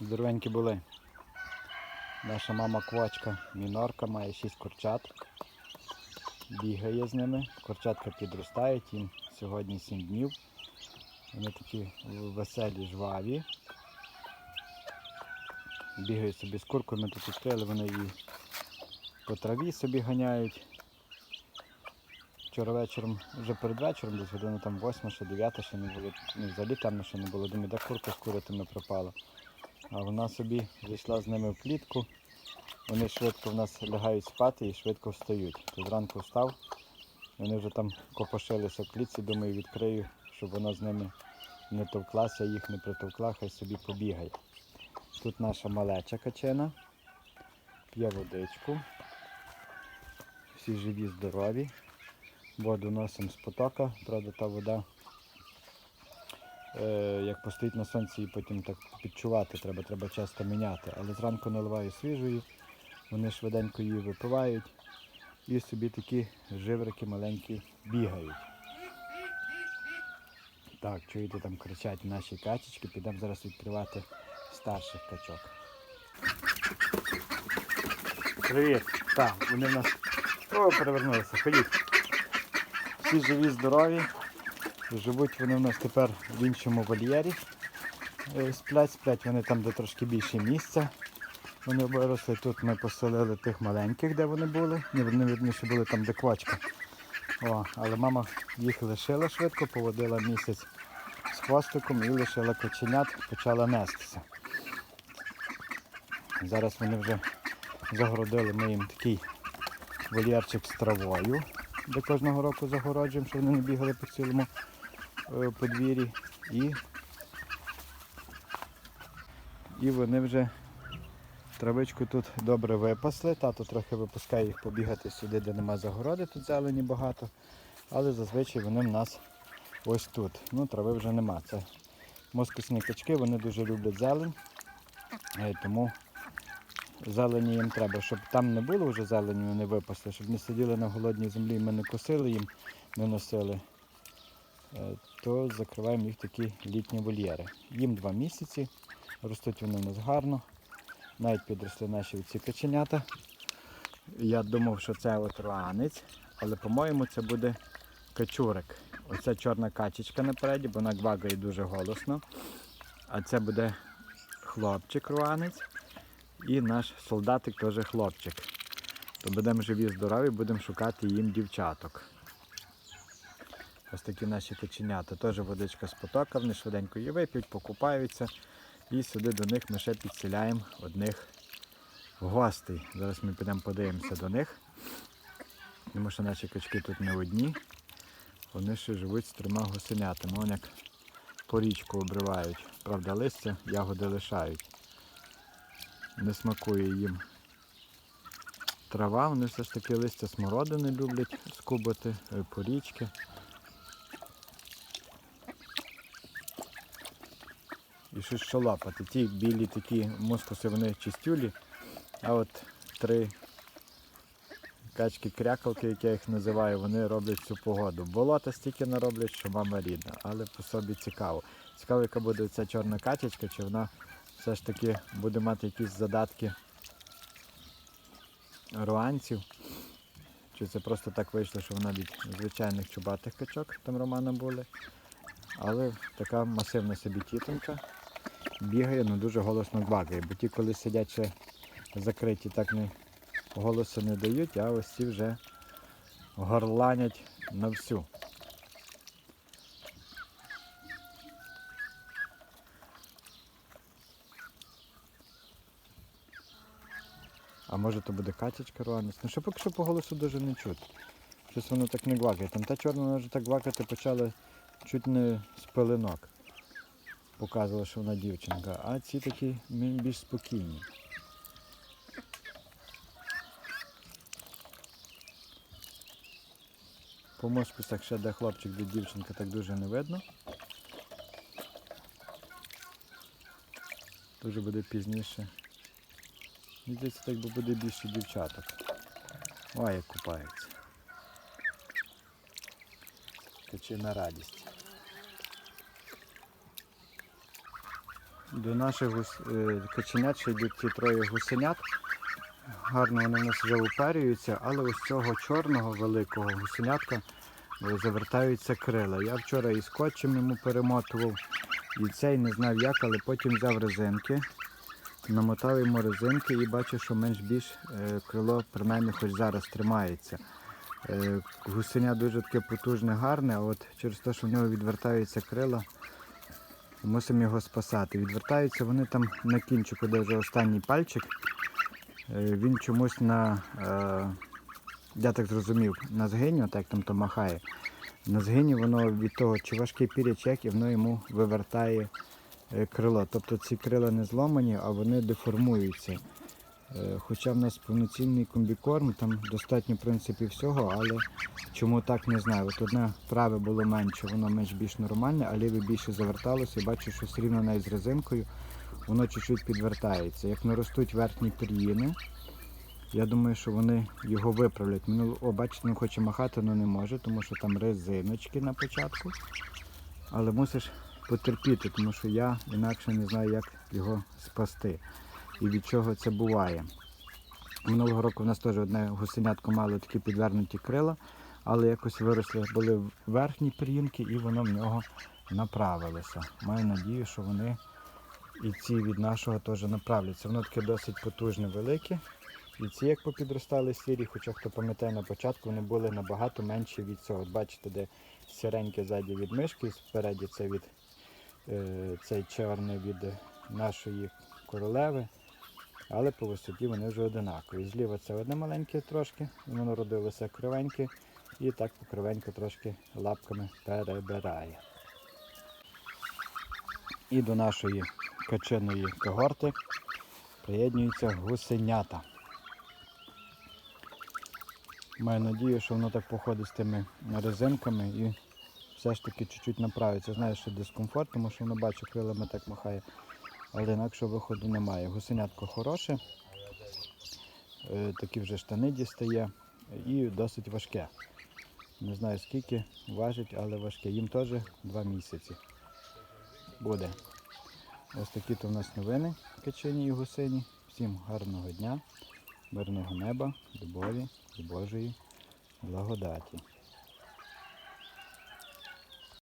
Здоровенькі були. Наша мама квочка мінорка має 6 курчаток. Бігає з ними. Курчатка підростають, їм сьогодні 7 днів. Вони такі веселі, жваві. Бігають собі з куркою, ми тут відкрили, вони її по траві собі ганяють. Вчора вечором, вже перед вечором, десь година там 8 чи 9 ще не було, взагалі темно ще не було, думаю, де курка з курятами пропала. А вона собі зайшла з ними в клітку. Вони швидко в нас лягають спати і швидко встають. То зранку встав, вони вже там копошилися в клітці, думаю, відкрию, щоб вона з ними не товклася, їх не притовкла, хай собі побігає. Тут наша малеча качена, п'є водичку. Всі живі, здорові. Воду носимо з потока, правда та вода як постоїть на сонці і потім так підчувати треба, треба часто міняти. Але зранку наливаю свіжою, вони швиденько її випивають і собі такі живрики маленькі бігають. Так, чуєте, там кричать наші качечки, підемо зараз відкривати старших качок. Привіт! Так, вони в нас. О, перевернулися, ходіть. Всі живі, здорові. Живуть вони в нас тепер в іншому вольєрі. Е, Сплять, сплять вони там, де трошки більше місця. Вони виросли. Тут ми поселили тих маленьких, де вони були. Ні, вони відніше були там, де квочка. О, але мама їх лишила швидко, поводила місяць з хвостиком і лишила коченят, почала нестися. Зараз вони вже загородили ми їм такий вольєрчик з травою, де кожного року загороджуємо, щоб вони не бігали по цілому подвір'ї. І, і вони вже травичку тут добре випасли. Тато трохи випускає їх побігати сюди, де нема загороди, тут зелені багато. Але зазвичай вони в нас ось тут. Ну, трави вже нема. Це москусні качки, вони дуже люблять зелень. Е, Тому зелені їм треба, щоб там не було вже зелені, вони випасли, щоб не сиділи на голодній землі, ми не косили їм, не носили, е, то закриваємо їх такі літні вольєри. Їм два місяці, ростуть вони у нас гарно. Навіть підросли наші ці каченята. Я думав, що це от руанець, але по-моєму це буде качурик. Оця чорна качечка напереді, бо вона гвагає дуже голосно. А це буде хлопчик руанець. І наш солдатик теж хлопчик. То будемо живі, здорові, будемо шукати їм дівчаток. Ось такі наші коченята. Теж водичка з потока, вони швиденько її вип'ють, покупаються. І сюди до них ми ще підселяємо одних гостей. Зараз ми підемо подивимося до них. Тому що наші качки тут не одні. Вони ще живуть з трьома гусенятами. Вони як по річку обривають. Правда, листя, ягоди лишають не смакує їм трава, вони все ж таки листя смородини люблять скубати, е, порічки. І щось що лапати. Ті білі такі мускуси, вони чистюлі, а от три качки-крякалки, як я їх називаю, вони роблять цю погоду. Болота стільки нароблять, що мама рідна, але по собі цікаво. Цікаво, яка буде ця чорна качечка, чи вона все ж таки буде мати якісь задатки руанців. Чи це просто так вийшло, що вона від звичайних чубатих качок, там Романа були. Але така масивна собі тітонька бігає, ну дуже голосно гвакає, бо ті, коли сидять ще закриті, так не голосу не дають, а ось ці вже горланять на всю. А може то буде катячка руанець. Ну що поки що по голосу дуже не чути. Щось воно так не гвакає. Там та чорна вже так гвакати почала чуть не з пеленок. Показувала, що вона дівчинка. А ці такі більш спокійні. По мошкусах ще де хлопчик, де дівчинка, так дуже не видно. Дуже буде пізніше. Мені здається, так би буде більше дівчаток. Ой, як купаються. Качи на радість. До наших гус... е, каченят ще йдуть ті троє гусенят. Гарно вони в нас вже упарюються, але ось цього чорного великого гусенятка е, завертаються крила. Я вчора і скотчем йому перемотував, і цей не знав як, але потім взяв резинки, намотав йому резинки і бачу, що менш більш е, крило принаймні хоч зараз тримається. Гусеня дуже таке потужне, гарне, а от через те, що в нього відвертаються крила, мусимо його спасати. Відвертаються вони там на кінчику, де вже останній пальчик. Е, Він чомусь на, е, я так зрозумів, на згині, так там то махає. На згині воно від того, чи важкий пірячек, і воно йому вивертає е, крило. Тобто ці крила не зломані, а вони деформуються. Е, Хоча в нас повноцінний комбікорм, там достатньо в принципі всього, але чому так не знаю. От одне праве було менше, воно менш більш нормальне, а ліве більше заверталося і бачу, що все рівно навіть з резинкою воно чуть-чуть підвертається. Як наростуть верхні пір'їни, я думаю, що вони його виправлять. Минуло, о, бачите, він хоче махати, але не може, тому що там резиночки на початку. Але мусиш потерпіти, тому що я інакше не знаю, як його спасти і від чого це буває. Минулого року в нас теж одне гусенятко мало такі підвернуті крила, але якось виросли, були верхні пір'їнки і воно в нього направилося. Маю надію, що вони і ці від нашого теж направляться. Воно таке досить потужне, велике. І ці, як попідростали сірі, хоча хто пам'ятає на початку, вони були набагато менші від цього. От бачите, де сіреньке ззаді від мишки, спереді це від е, цей чорний від нашої королеви. Але по висоті вони вже одинакові. Зліва це одне маленьке трошки, воно родилося кривеньке і так покривенько трошки лапками перебирає. І до нашої каченої когорти приєднуються гусенята. Маю надію, що воно так походить з тими резинками і все ж таки чуть-чуть направиться. Знаю, що дискомфорт, тому що воно бачу, крилами так махає, але інакшого виходу немає. Гусенятко хороше, е, такі вже штани дістає і досить важке. Не знаю скільки важить, але важке. Їм теж два місяці буде. Ось такі то в нас новини качені і гусині. Всім гарного дня, мирного неба, любові і Божої благодаті.